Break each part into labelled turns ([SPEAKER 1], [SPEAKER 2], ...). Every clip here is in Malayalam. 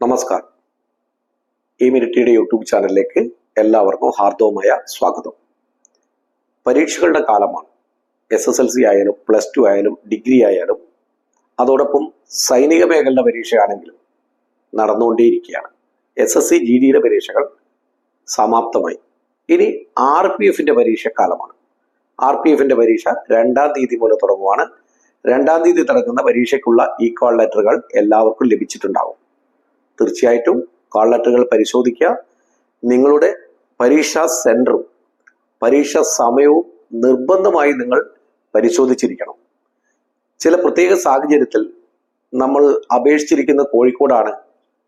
[SPEAKER 1] നമസ്കാരം. ഈ മിനിറ്റിയുടെ യൂട്യൂബ് ചാനലിലേക്ക് എല്ലാവർക്കും ഹാർദവമായ സ്വാഗതം. പരീക്ഷകളുടെ കാലമാണ്. എസ് എസ് എൽ സി ആയാലും പ്ലസ് ടു ആയാലും ഡിഗ്രി ആയാലും അതോടൊപ്പം സൈനിക മേഖലയുടെ പരീക്ഷയാണെങ്കിലും നടന്നുകൊണ്ടേയിരിക്കുകയാണ്. എസ് എസ് സി ജി ഡിയുടെ പരീക്ഷകൾ സമാപ്തമായി. ഇനി ആർ പി എഫിന്റെ പരീക്ഷക്കാലമാണ്. ആർ പി എഫിന്റെ പരീക്ഷ രണ്ടാം തീയതി മുതൽ തുടങ്ങുവാണ്. രണ്ടാം തീയതി തുടങ്ങുന്ന പരീക്ഷയ്ക്കുള്ള ഈ കോൾ ലെറ്ററുകൾ എല്ലാവർക്കും ലഭിച്ചിട്ടുണ്ടാകും തീർച്ചയായിട്ടും കോൾ ലെറ്ററുകൾ പരിശോധിക്കുക. നിങ്ങളുടെ പരീക്ഷാ സെന്ററും പരീക്ഷാ സമയവും നിർബന്ധമായി നിങ്ങൾ പരിശോധിച്ചിരിക്കണം. ചില പ്രത്യേക സാഹചര്യത്തിൽ നമ്മൾ അപേക്ഷിച്ചിരിക്കുന്ന കോഴിക്കോടാണ്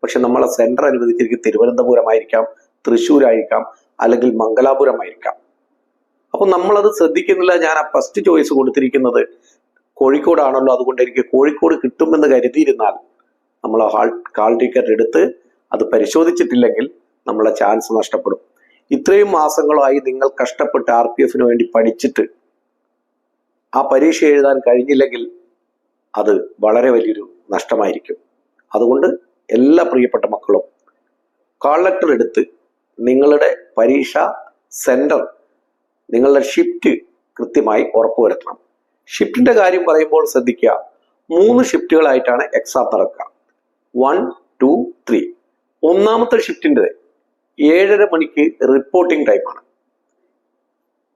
[SPEAKER 1] പക്ഷെ നമ്മളെ സെന്റർ അനുവദിച്ചിരിക്കുന്നത് തിരുവനന്തപുരമായിരിക്കാം തൃശ്ശൂരായിരിക്കാം അല്ലെങ്കിൽ മംഗലാപുരമായിരിക്കാം. അപ്പൊ നമ്മളത് ശ്രദ്ധിക്കുന്നില്ല. ഞാൻ ആ ഫസ്റ്റ് ചോയ്സ് കൊടുത്തിരിക്കുന്നത് കോഴിക്കോടാണല്ലോ. അതുകൊണ്ട് എനിക്ക് കോഴിക്കോട് കിട്ടുമെന്ന് കരുതിയിരുന്നാൽ നമ്മൾ ഹാൾ കാൾ ടിക്കറ്റ് എടുത്ത് അത് പരിശോധിച്ചിട്ടില്ലെങ്കിൽ നമ്മളെ ചാൻസ് നഷ്ടപ്പെടും. ഇത്രയും മാസങ്ങളായി നിങ്ങൾ കഷ്ടപ്പെട്ട് ആർ പി എഫിന് വേണ്ടി പഠിച്ചിട്ട് ആ പരീക്ഷ എഴുതാൻ കഴിഞ്ഞില്ലെങ്കിൽ അത് വളരെ വലിയൊരു നഷ്ടമായിരിക്കും. അതുകൊണ്ട് എല്ലാ പ്രിയപ്പെട്ട മക്കളും കാൾ ലെറ്റർ എടുത്ത് നിങ്ങളുടെ പരീക്ഷ സെന്റർ നിങ്ങളുടെ ഷിഫ്റ്റ് കൃത്യമായി ഉറപ്പുവരുത്തണം ഷിഫ്റ്റിന്റെ കാര്യം പറയുമ്പോൾ ശ്രദ്ധിക്കുക മൂന്ന് ഷിഫ്റ്റുകളായിട്ടാണ് എക്സാം നടക്കുക. വൺ ടു ത്രീ ഒന്നാമത്തെ ഷിഫ്റ്റിന്റെ ഏഴര മണിക്ക് റിപ്പോർട്ടിംഗ് ടൈമാണ്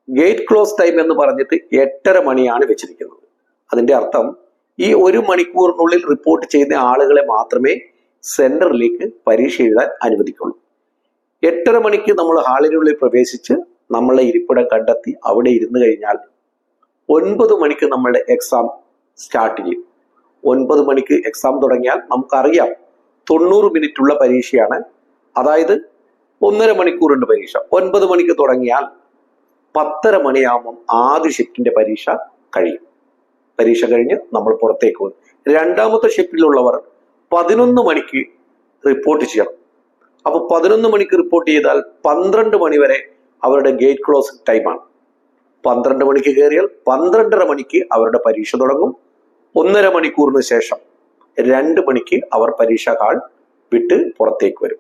[SPEAKER 1] ഗേറ്റ് ക്ലോസ് ടൈം എന്ന് പറഞ്ഞിട്ട് എട്ടര മണിയാണ് വെച്ചിരിക്കുന്നത്. അതിന്റെ അർത്ഥം ഈ ഒരു മണിക്കൂറിനുള്ളിൽ റിപ്പോർട്ട് ചെയ്യുന്ന ആളുകളെ മാത്രമേ സെന്ററിലേക്ക് പരീക്ഷ എഴുതാൻ അനുവദിക്കുള്ളൂ. എട്ടര മണിക്ക് നമ്മൾ ഹാളിനുള്ളിൽ പ്രവേശിച്ച് നമ്മളെ ഇരിപ്പിടം കണ്ടെത്തി അവിടെ ഇരുന്ന് കഴിഞ്ഞാൽ ഒൻപത് മണിക്ക് നമ്മളുടെ എക്സാം സ്റ്റാർട്ട് ചെയ്യും. ഒൻപത് മണിക്ക് എക്സാം തുടങ്ങിയാൽ നമുക്കറിയാം തൊണ്ണൂറ് മിനിറ്റ് ഉള്ള പരീക്ഷയാണ്. അതായത് ഒന്നര മണിക്കൂറുണ്ട് പരീക്ഷ. ഒൻപത് മണിക്ക് തുടങ്ങിയാൽ പത്തര മണിയാകുമ്പം ആദ്യ ഷിഫ്റ്റിന്റെ പരീക്ഷ കഴിയും. പരീക്ഷ കഴിഞ്ഞ് നമ്മൾ പുറത്തേക്ക് പോകും. രണ്ടാമത്തെ ഷിഫ്റ്റിലുള്ളവർ പതിനൊന്ന് മണിക്ക് റിപ്പോർട്ട് ചെയ്യണം. അപ്പോൾ പതിനൊന്ന് മണിക്ക് റിപ്പോർട്ട് ചെയ്താൽ പന്ത്രണ്ട് മണി വരെ അവരുടെ ഗേറ്റ് ക്ലോസിംഗ് ടൈമാണ് പന്ത്രണ്ട് മണിക്ക് കയറിയാൽ പന്ത്രണ്ടര മണിക്ക് അവരുടെ പരീക്ഷ തുടങ്ങും. ഒന്നര മണിക്കൂറിന് ശേഷം രണ്ട് മണിക്ക് അവർ പരീക്ഷാ ഹാൾ വിട്ട് പുറത്തേക്ക് വരും.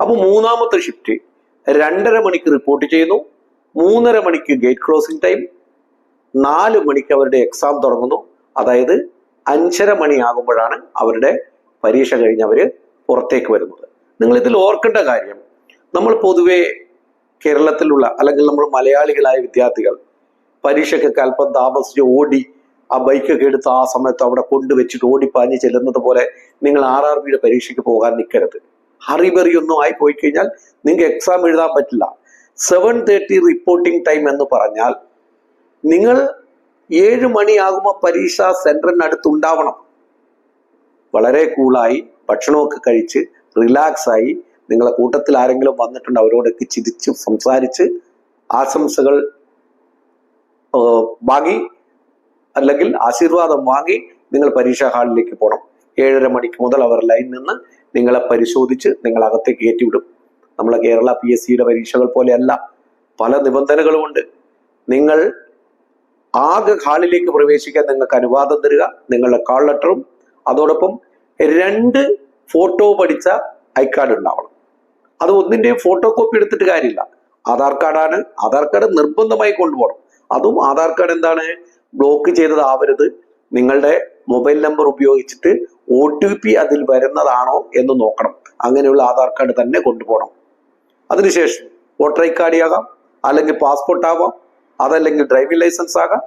[SPEAKER 1] അപ്പോൾ മൂന്നാമത്തെ ഷിഫ്റ്റ് രണ്ടര മണിക്ക് റിപ്പോർട്ട് ചെയ്യുന്നു. മൂന്നര മണിക്ക് ഗേറ്റ് ക്ലോസിംഗ് ടൈം നാല് മണിക്ക് അവരുടെ എക്സാം തുടങ്ങുന്നു. അതായത് അഞ്ചര മണിയാകുമ്പോഴാണ് അവരുടെ പരീക്ഷ കഴിഞ്ഞ് അവർ പുറത്തേക്ക് വരുന്നത്. നിങ്ങൾ ഇതിൽ ഓർക്കേണ്ട കാര്യം നമ്മൾ പൊതുവെ കേരളത്തിലുള്ള അല്ലെങ്കിൽ നമ്മൾ മലയാളികളായ വിദ്യാർത്ഥികൾ പരീക്ഷയ്ക്കൊക്കെ അല്പം താമസിച്ച് ഓടി ആ ബൈക്കൊക്കെ എടുത്ത് ആ സമയത്ത് അവിടെ കൊണ്ടുവച്ചിട്ട് ഓടിപ്പാഞ്ഞ് ചെല്ലുന്നത് പോലെ നിങ്ങൾ ആർ ആർ ബിയുടെ പരീക്ഷയ്ക്ക് പോകാൻ നിൽക്കരുത് ഹറിബെറിയൊന്നും ആയി പോയി കഴിഞ്ഞാൽ നിങ്ങൾക്ക് എക്സാം എഴുതാൻ പറ്റില്ല. സെവൻ തേർട്ടി റിപ്പോർട്ടിംഗ് ടൈം എന്ന് പറഞ്ഞാൽ നിങ്ങൾ ഏഴ് മണിയാകുമ്പോൾ പരീക്ഷ സെന്ററിനടുത്ത് ഉണ്ടാവണം വളരെ കൂളായി ഭക്ഷണമൊക്കെ കഴിച്ച് റിലാക്സ് ആയി നിങ്ങളെ കൂട്ടത്തിൽ ആരെങ്കിലും വന്നിട്ടുണ്ട് അവരോടൊക്കെ ചിരിച്ച് സംസാരിച്ച് ആശംസകൾ ബാക്കി അല്ലെങ്കിൽ ആശീർവാദം വാങ്ങി നിങ്ങൾ പരീക്ഷാ ഹാളിലേക്ക് പോകണം ഏഴര മണിക്ക് മുതൽ അവർ ലൈൻ നിന്ന് നിങ്ങളെ പരിശോധിച്ച് നിങ്ങൾ അകത്തേക്ക് കയറ്റിവിടും. നമ്മളെ കേരള പി എസ് സിയുടെ പരീക്ഷകൾ പോലെയല്ല പല നിബന്ധനകളുമുണ്ട് നിങ്ങൾ ആകെ ഹാളിലേക്ക് പ്രവേശിക്കാൻ നിങ്ങൾക്ക് അനുവാദം തരിക നിങ്ങളുടെ കാൾ ലെറ്ററും അതോടൊപ്പം രണ്ട് ഫോട്ടോ പഠിച്ച ഐ കാർഡ് ഉണ്ടാവണം. അത് ഒന്നിന്റെയും ഫോട്ടോ കോപ്പി എടുത്തിട്ട് കാര്യമില്ല. ആധാർ കാർഡാണ് ആധാർ കാർഡ് നിർബന്ധമായി കൊണ്ടുപോകണം. അതും ആധാർ കാർഡ് എന്താണ്? ബ്ലോക്ക് ചെയ്തതാവരുത്. നിങ്ങളുടെ മൊബൈൽ നമ്പർ ഉപയോഗിച്ചിട്ട് ഒ ടി പി അതിൽ വരുന്നതാണോ എന്ന് നോക്കണം. അങ്ങനെയുള്ള ആധാർ കാർഡ് തന്നെ കൊണ്ടുപോകണം. അതിനുശേഷം വോട്ടർ ഐ കാർഡ് ആകാം അല്ലെങ്കിൽ പാസ്പോർട്ട് ആവാം അതല്ലെങ്കിൽ ഡ്രൈവിംഗ് ലൈസൻസ് ആകാം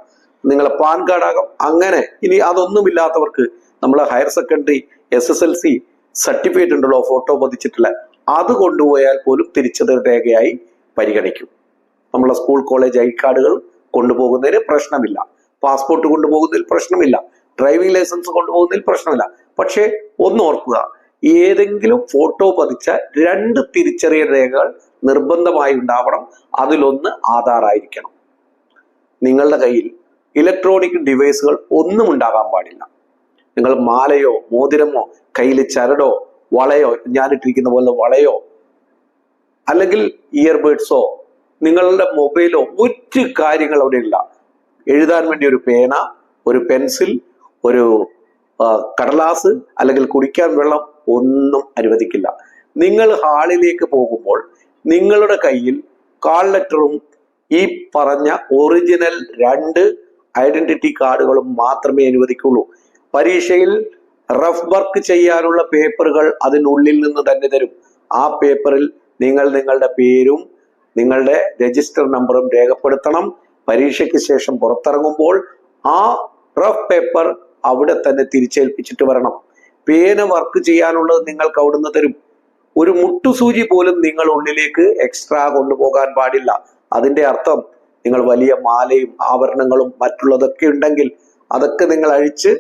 [SPEAKER 1] നിങ്ങളെ പാൻ കാർഡ് ആകാം. അങ്ങനെ ഇനി അതൊന്നുമില്ലാത്തവർക്ക് നമ്മളെ higher secondary S S L C certificate ഉണ്ടല്ലോ ഫോട്ടോ പതിച്ചിട്ടില്ല അത് കൊണ്ടുപോയാൽ പോലും തിരിച്ചത് രേഖയായി പരിഗണിക്കും. നമ്മളെ സ്കൂൾ കോളേജ് ഐ കാർഡുകൾ കൊണ്ടുപോകുന്നതിന് പ്രശ്നമില്ല. പാസ്പോർട്ട് കൊണ്ടുപോകുന്നതിൽ പ്രശ്നമില്ല. ഡ്രൈവിംഗ് ലൈസൻസ് കൊണ്ടുപോകുന്നതിൽ പ്രശ്നമില്ല. പക്ഷേ ഒന്ന് ഓർക്കുക ഏതെങ്കിലും ഫോട്ടോ പതിച്ച രണ്ട് തിരിച്ചറിയൽ രേഖകൾ നിർബന്ധമായി ഉണ്ടാവണം. അതിലൊന്ന് ആധാർ ആയിരിക്കണം നിങ്ങളുടെ കയ്യിൽ ഇലക്ട്രോണിക് ഡിവൈസുകൾ ഒന്നും ഉണ്ടാകാൻ പാടില്ല. നിങ്ങൾ മാലയോ മോതിരമോ കയ്യിൽ ചരടോ വളയോ ഞാനിട്ടിരിക്കുന്ന പോലെ വളയോ അല്ലെങ്കിൽ ഇയർബേഡ്സോ നിങ്ങളുടെ മൊബൈലോ ഒറ്റ കാര്യങ്ങൾ അവിടെ ഇല്ല എഴുതാൻ വേണ്ടി ഒരു പേന ഒരു പെൻസിൽ ഒരു കടലാസ് അല്ലെങ്കിൽ കുടിക്കാൻ വെള്ളം ഒന്നും അനുവദിക്കില്ല. നിങ്ങൾ ഹാളിലേക്ക് പോകുമ്പോൾ നിങ്ങളുടെ കയ്യിൽ കാൾ ലെറ്ററും ഈ പറഞ്ഞ ഒറിജിനൽ രണ്ട് ഐഡന്റിറ്റി കാർഡുകളും മാത്രമേ അനുവദിക്കുള്ളൂ. പരീക്ഷയിൽ റഫ് വർക്ക് ചെയ്യാനുള്ള പേപ്പറുകൾ അതിനുള്ളിൽ നിന്ന് തന്നെ തരും. ആ പേപ്പറിൽ നിങ്ങൾ നിങ്ങളുടെ പേരും നിങ്ങളുടെ രജിസ്റ്റർ നമ്പറും രേഖപ്പെടുത്തണം. പരീക്ഷയ്ക്ക് ശേഷം പുറത്തിറങ്ങുമ്പോൾ ആ റഫ് പേപ്പർ അവിടെ തന്നെ തിരിച്ചേൽപ്പിച്ചിട്ട് വരണം. പേന വർക്ക് ചെയ്യാനുള്ളത് നിങ്ങൾക്ക് അവിടുന്ന് തരും. ഒരു മുട്ടുസൂചി പോലും നിങ്ങൾ ഉള്ളിലേക്ക് എക്സ്ട്രാ കൊണ്ടുപോകാൻ പാടില്ല. അതിന്റെ അർത്ഥം നിങ്ങൾ വലിയ മാലയും ആഭരണങ്ങളും മറ്റുള്ളതൊക്കെ ഉണ്ടെങ്കിൽ അതൊക്കെ നിങ്ങൾ അഴിച്ച്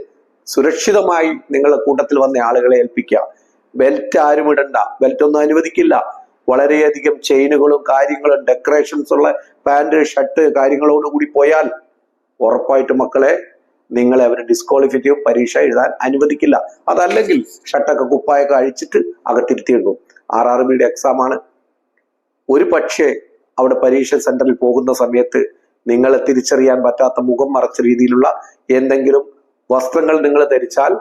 [SPEAKER 1] സുരക്ഷിതമായി നിങ്ങളുടെ കൂട്ടത്തിൽ വന്ന ആളുകളെ ഏൽപ്പിക്കുക. ബെൽറ്റ് ആരും ഇടണ്ട. ബെൽറ്റ് ഒന്നും അനുവദിക്കില്ല. വളരെയധികം ചെയിനുകളും കാര്യങ്ങളും ഡെക്കറേഷൻസ് ഉള്ള പാന്റ് ഷർട്ട് കാര്യങ്ങളോടുകൂടി പോയാൽ ഉറപ്പായിട്ട് മക്കളെ നിങ്ങളെ അവർ ഡിസ്ക്വാളിഫൈ ചെയ്യും പരീക്ഷ എഴുതാൻ അനുവദിക്കില്ല. അതല്ലെങ്കിൽ ഷർട്ടൊക്കെ കുപ്പായൊക്കെ അഴിച്ചിട്ട് അകത്തിരുത്തിയിടും ആർ ആർ ബിയുടെ എക്സാം ആണ്. ഒരു പക്ഷേ അവിടെ പരീക്ഷ സെന്ററിൽ പോകുന്ന സമയത്ത് നിങ്ങളെ തിരിച്ചറിയാൻ പറ്റാത്ത മുഖം മറച്ച രീതിയിലുള്ള എന്തെങ്കിലും വസ്ത്രങ്ങൾ നിങ്ങൾ ധരിച്ചാൽ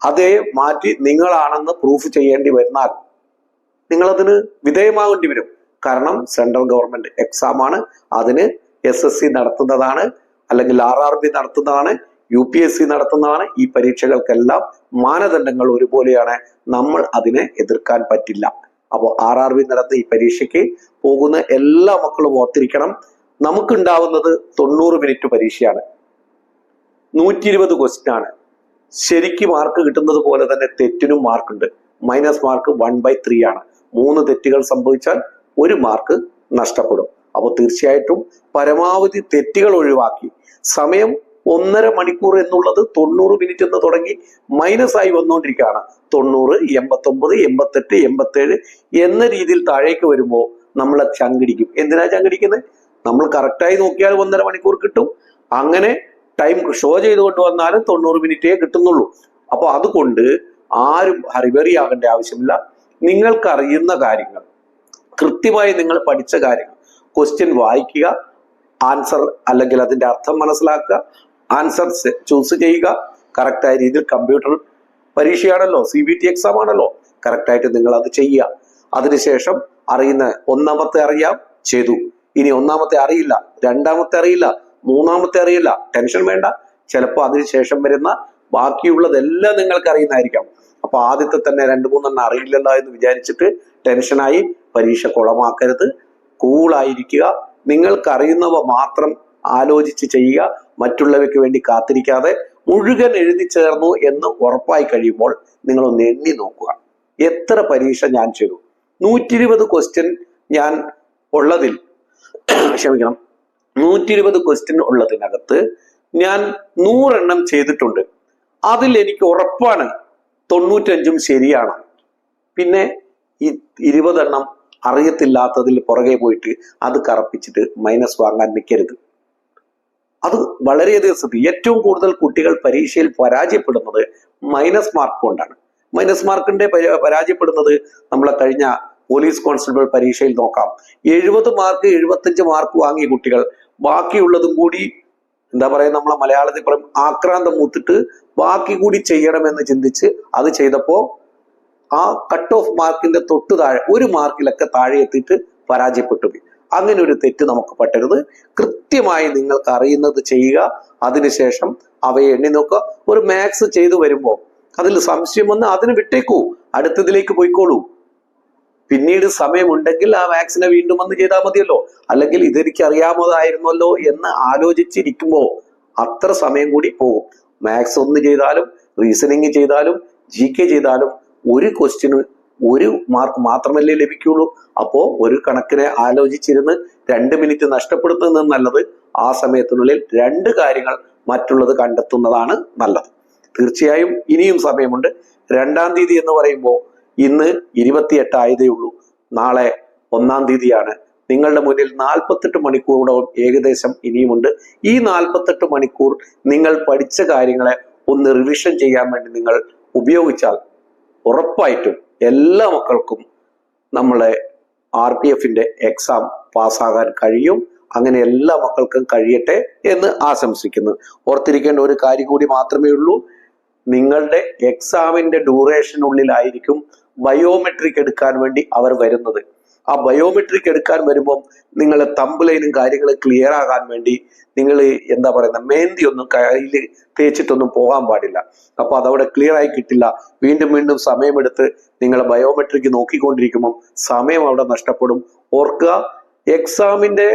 [SPEAKER 1] അതേ മാറ്റി നിങ്ങളാണെന്ന് പ്രൂഫ് ചെയ്യേണ്ടി വരുന്നാൽ നിങ്ങളതിന് വിധേയമാകേണ്ടി വരും. കാരണം സെൻട്രൽ ഗവൺമെന്റ് എക്സാം ആണ്. അതിന് എസ് എസ് സി നടത്തുന്നതാണ്. അല്ലെങ്കിൽ ആർ ആർ ബി നടത്തുന്നതാണ്. യു പി എസ് സി നടത്തുന്നതാണ്. ഈ പരീക്ഷകൾക്കെല്ലാം മാനദണ്ഡങ്ങൾ ഒരുപോലെയാണ്. നമ്മൾ അതിനെ എതിർക്കാൻ പറ്റില്ല. അപ്പോൾ ആർ ആർ ബി നടത്തുന്ന ഈ പരീക്ഷയ്ക്ക് പോകുന്ന എല്ലാ മക്കളും ഓർത്തിരിക്കണം. നമുക്കുണ്ടാവുന്നത് തൊണ്ണൂറ് മിനിറ്റ് പരീക്ഷയാണ്. നൂറ്റി ഇരുപത് ക്വസ്റ്റ്യൻ ആണ്. ശരിക്ക് മാർക്ക് കിട്ടുന്നത് പോലെ തന്നെ തെറ്റിനും മാർക്ക് ഉണ്ട്. Minus mark one by three ആണ്. മൂന്ന് തെറ്റുകൾ സംഭവിച്ചാൽ ഒരു മാർക്ക് നഷ്ടപ്പെടും. അപ്പോൾ തീർച്ചയായിട്ടും പരമാവധി തെറ്റുകൾ ഒഴിവാക്കി. സമയം ഒന്നര മണിക്കൂർ എന്നുള്ളത് തൊണ്ണൂറ് മിനിറ്റ് എന്ന് തുടങ്ങി മൈനസ് ആയി വന്നുകൊണ്ടിരിക്കുകയാണ്. തൊണ്ണൂറ് എൺപത്തൊമ്പത് എൺപത്തെട്ട് എൺപത്തേഴ് എന്ന രീതിയിൽ താഴേക്ക് വരുമ്പോൾ നമ്മളെ ചങ്കിടിക്കും. എന്തിനാ ചങ്കിടിക്കുന്നത്? നമ്മൾ കറക്റ്റായി നോക്കിയാൽ ഒന്നര മണിക്കൂർ കിട്ടും. അങ്ങനെ ടൈം ഷോ ചെയ്തുകൊണ്ട് വന്നാലും തൊണ്ണൂറ് മിനിറ്റേ കിട്ടുന്നുള്ളൂ. അപ്പോൾ അതുകൊണ്ട് ആരും ഹറിബറി ആകേണ്ട ആവശ്യമില്ല. നിങ്ങൾക്ക് അറിയുന്ന കാര്യങ്ങൾ. കൃത്യമായി നിങ്ങൾ പഠിച്ച കാര്യങ്ങൾ. ക്വസ്റ്റ്യൻ വായിക്കുക ആൻസർ അല്ലെങ്കിൽ അതിന്റെ അർത്ഥം മനസ്സിലാക്കുക ആൻസർ ചൂസ് ചെയ്യുക. കറക്റ്റായ രീതിയിൽ കമ്പ്യൂട്ടർ പരീക്ഷയാണല്ലോ സി ബി ടി എക്സാം ആണല്ലോ. കറക്റ്റായിട്ട് നിങ്ങൾ അത് ചെയ്യുക. അതിനുശേഷം അറിയുന്ന ഒന്നാമത്തെ അറിയാം ചെയ്തു. ഇനി ഒന്നാമത്തെ അറിയില്ല രണ്ടാമത്തെ അറിയില്ല മൂന്നാമത്തെ അറിയില്ല. ടെൻഷൻ വേണ്ട. ചിലപ്പോൾ അതിനുശേഷം വരുന്ന ബാക്കിയുള്ളതെല്ലാം നിങ്ങൾക്ക് അറിയുന്നതായിരിക്കാം അപ്പൊ ആദ്യത്തെ തന്നെ രണ്ട് മൂന്നെണ്ണം അറിയില്ലല്ലോ എന്ന് വിചാരിച്ചിട്ട് ടെൻഷനായി പരീക്ഷ കുളമാക്കരുത്. കൂളായിരിക്കുക നിങ്ങൾക്ക് അറിയുന്നവ മാത്രം ആലോചിച്ച് ചെയ്യുക. മറ്റുള്ളവയ്ക്ക് വേണ്ടി കാത്തിരിക്കാതെ മുഴുവൻ എഴുതി ചേർന്നു എന്ന് ഉറപ്പായി കഴിയുമ്പോൾ നിങ്ങൾ ഒന്ന് എണ്ണി നോക്കുക. എത്ര പരീക്ഷ ഞാൻ ചെയ്തു? നൂറ്റി ഇരുപത് ക്വസ്റ്റ്യൻ ഞാൻ ഉള്ളതിൽ ക്ഷമിക്കണം. നൂറ്റി ഇരുപത് ക്വസ്റ്റ്യൻ ഉള്ളതിനകത്ത് ഞാൻ നൂറെണ്ണം ചെയ്തിട്ടുണ്ട്. അതിൽ എനിക്ക് ഉറപ്പാണ് തൊണ്ണൂറ്റഞ്ചും ശരിയാണ്. പിന്നെ ഈ ഇരുപതെണ്ണം അറിയത്തില്ലാത്തതിൽ പുറകെ പോയിട്ട് അത് കറപ്പിച്ചിട്ട് മൈനസ് വാങ്ങാൻ നിൽക്കരുത് അത് വളരെയധികം ശ്രദ്ധിക്കും ഏറ്റവും കൂടുതൽ കുട്ടികൾ പരീക്ഷയിൽ പരാജയപ്പെടുന്നത് മൈനസ് മാർക്ക് കൊണ്ടാണ്. മൈനസ് മാർക്കിന്റെ പരാജയപ്പെടുന്നത് നമ്മളെ കഴിഞ്ഞ പോലീസ് കോൺസ്റ്റബിൾ പരീക്ഷയിൽ നോക്കാം. എഴുപത് മാർക്ക് എഴുപത്തഞ്ച് മാർക്ക് വാങ്ങിയ കുട്ടികൾ. ബാക്കിയുള്ളതും കൂടി എന്താ പറയാ നമ്മളെ മലയാളത്തിൽ പറയും ആക്രാന്തം മൂത്തിട്ട് ബാക്കി കൂടി ചെയ്യണമെന്ന് ചിന്തിച്ച് അത് ചെയ്തപ്പോ ആ കട്ട് ഓഫ് മാർക്കിന്റെ തൊട്ട് താഴെ ഒരു മാർക്കിലൊക്കെ താഴെ എത്തിയിട്ട് പരാജയപ്പെട്ടു പോയി. അങ്ങനെ ഒരു തെറ്റ് നമുക്ക് പറ്റരുത്. കൃത്യമായി നിങ്ങൾക്ക് അറിയുന്നത് ചെയ്യുക. അതിനുശേഷം അവയെ എണ്ണി നോക്കുക. ഒരു മാത്സ് ചെയ്തു വരുമ്പോൾ അതിൽ സംശയം വന്ന് അതിന് വിട്ടേക്കൂ. അടുത്തതിലേക്ക് പോയിക്കോളൂ. പിന്നീട് സമയമുണ്ടെങ്കിൽ ആ വാക്സിനെ വീണ്ടും വന്ന് ചെയ്താൽ മതിയല്ലോ. അല്ലെങ്കിൽ ഇതെനിക്ക് അറിയാമതായിരുന്നല്ലോ എന്ന് ആലോചിച്ചിരിക്കുമ്പോൾ അത്ര സമയം കൂടി പോകും. മാത്സ് ഒന്ന് ചെയ്താലും റീസണിങ് ചെയ്താലും ജി കെ ചെയ്താലും ഒരു ക്വസ്റ്റ്യന് ഒരു മാർക്ക് മാത്രമല്ലേ ലഭിക്കുള്ളൂ. അപ്പോ ഒരു കണക്കിനെ ആലോചിച്ചിരുന്ന് രണ്ട് മിനിറ്റ് നഷ്ടപ്പെടുത്തുന്നത് നല്ലത്. ആ സമയത്തിനുള്ളിൽ രണ്ട് കാര്യങ്ങൾ മറ്റുള്ളത് കണ്ടെത്തുന്നതാണ് നല്ലത്. തീർച്ചയായും ഇനിയും സമയമുണ്ട്. രണ്ടാം തീയതി എന്ന് പറയുമ്പോൾ ഇന്ന് ഇരുപത്തിയെട്ട് ആയതേ ഉള്ളൂ. നാളെ ഒന്നാം തീയതിയാണ്. നിങ്ങളുടെ മുന്നിൽ നാൽപ്പത്തെട്ട് മണിക്കൂറോളം ഏകദേശം ഇനിയുമുണ്ട്. ഈ നാൽപ്പത്തെട്ട് മണിക്കൂർ നിങ്ങൾ പഠിച്ച കാര്യങ്ങളെ ഒന്ന് റിവിഷൻ ചെയ്യാൻ വേണ്ടി നിങ്ങൾ ഉപയോഗിച്ചാൽ ഉറപ്പായിട്ടും എല്ലാ മക്കൾക്കും നമ്മളെ ആർ പി എഫിന്റെ എക്സാം പാസ്സാകാൻ കഴിയും. അങ്ങനെ എല്ലാ മക്കൾക്കും കഴിയട്ടെ എന്ന് ആശംസിക്കുന്നു. ഓർത്തിരിക്കേണ്ട ഒരു കാര്യം കൂടി മാത്രമേ ഉള്ളൂ. നിങ്ങളുടെ എക്സാമിന്റെ ഡ്യൂറേഷനുള്ളിലായിരിക്കും ബയോമെട്രിക് എടുക്കാൻ വേണ്ടി അവർ വരുന്നത്. ആ ബയോമെട്രിക് എടുക്കാൻ വരുമ്പം നിങ്ങളെ തമ്പലൈനും കാര്യങ്ങളും ക്ലിയർ ആകാൻ വേണ്ടി നിങ്ങൾ എന്താ പറയുന്ന മേന്തി ഒന്നും കയ്യിൽ തേച്ചിട്ടൊന്നും പോകാൻ പാടില്ല. അപ്പൊ അതവിടെ ക്ലിയർ ആയി കിട്ടില്ല. വീണ്ടും വീണ്ടും സമയമെടുത്ത് നിങ്ങൾ ബയോമെട്രിക് നോക്കിക്കൊണ്ടിരിക്കുമ്പം സമയം അവിടെ നഷ്ടപ്പെടും. ഓർക്കുക എക്സാമിന്റെ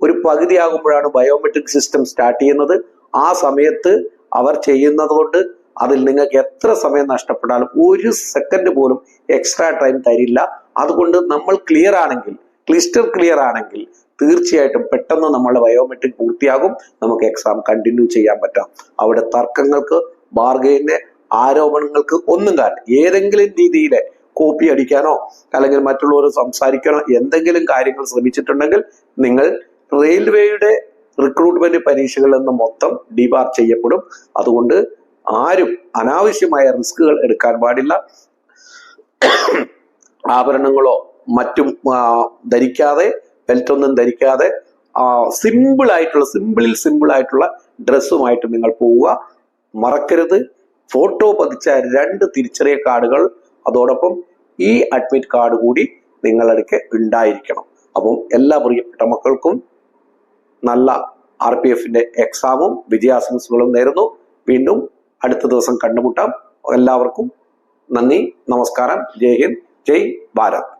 [SPEAKER 1] ഒരു പകുതി ആകുമ്പോഴാണ് ബയോമെട്രിക് സിസ്റ്റം സ്റ്റാർട്ട് ചെയ്യുന്നത്. ആ സമയത്ത് അവർ ചെയ്യുന്നത് കൊണ്ട് അതിൽ നിങ്ങൾക്ക് എത്ര സമയം നഷ്ടപ്പെട്ടാലും ഒരു സെക്കൻഡ് പോലും എക്സ്ട്രാ ടൈം തരില്ല. അതുകൊണ്ട് നമ്മൾ ക്ലിയർ ആണെങ്കിൽ ക്ലിസ്റ്റർ ക്ലിയർ ആണെങ്കിൽ തീർച്ചയായിട്ടും പെട്ടെന്ന് നമ്മളുടെ ബയോമെട്രിക് പൂർത്തിയാകും. നമുക്ക് എക്സാം കണ്ടിന്യൂ ചെയ്യാൻ പറ്റാം. അവിടെ തർക്കങ്ങൾക്ക് ബാർഗെയിന് ആരോപണങ്ങൾക്ക് ഒന്നും കാരണം ഏതെങ്കിലും രീതിയിൽ കോപ്പി അടിക്കാനോ അല്ലെങ്കിൽ മറ്റുള്ളവർ സംസാരിക്കാനോ എന്തെങ്കിലും കാര്യങ്ങൾ ശ്രമിച്ചിട്ടുണ്ടെങ്കിൽ നിങ്ങൾ റെയിൽവേയുടെ റിക്രൂട്ട്മെന്റ് പരീക്ഷകളിൽ നിന്ന് മൊത്തം ഡിബാർ ചെയ്യപ്പെടും. അതുകൊണ്ട് ആരും അനാവശ്യമായ റിസ്കുകൾ എടുക്കാൻ പാടില്ല. ആഭരണങ്ങളോ മറ്റും ധരിക്കാതെ ബെൽറ്റൊന്നും ധരിക്കാതെ സിമ്പിൾ ആയിട്ടുള്ള സിമ്പിളിൽ സിമ്പിൾ ആയിട്ടുള്ള ഡ്രസ്സുമായിട്ട് നിങ്ങൾ പോവുക. മറക്കരുത്. ഫോട്ടോ പതിച്ച രണ്ട് തിരിച്ചറിയ കാർഡുകൾ. അതോടൊപ്പം ഈ അഡ്മിറ്റ് കാർഡ് കൂടി നിങ്ങളടുക്ക് ഉണ്ടായിരിക്കണം. അപ്പം എല്ലാ പ്രിയപ്പെട്ട മക്കൾക്കും നല്ല ആർ പി എഫിന്റെ എക്സാമും വിജയാശംസകളും നേരുന്നു. വീണ്ടും അടുത്ത ദിവസം കണ്ടുമുട്ടാം. എല്ലാവർക്കും നന്ദി നമസ്കാരം. ജയ് ഹിന്ദ്. ജയ് ഭാരത്.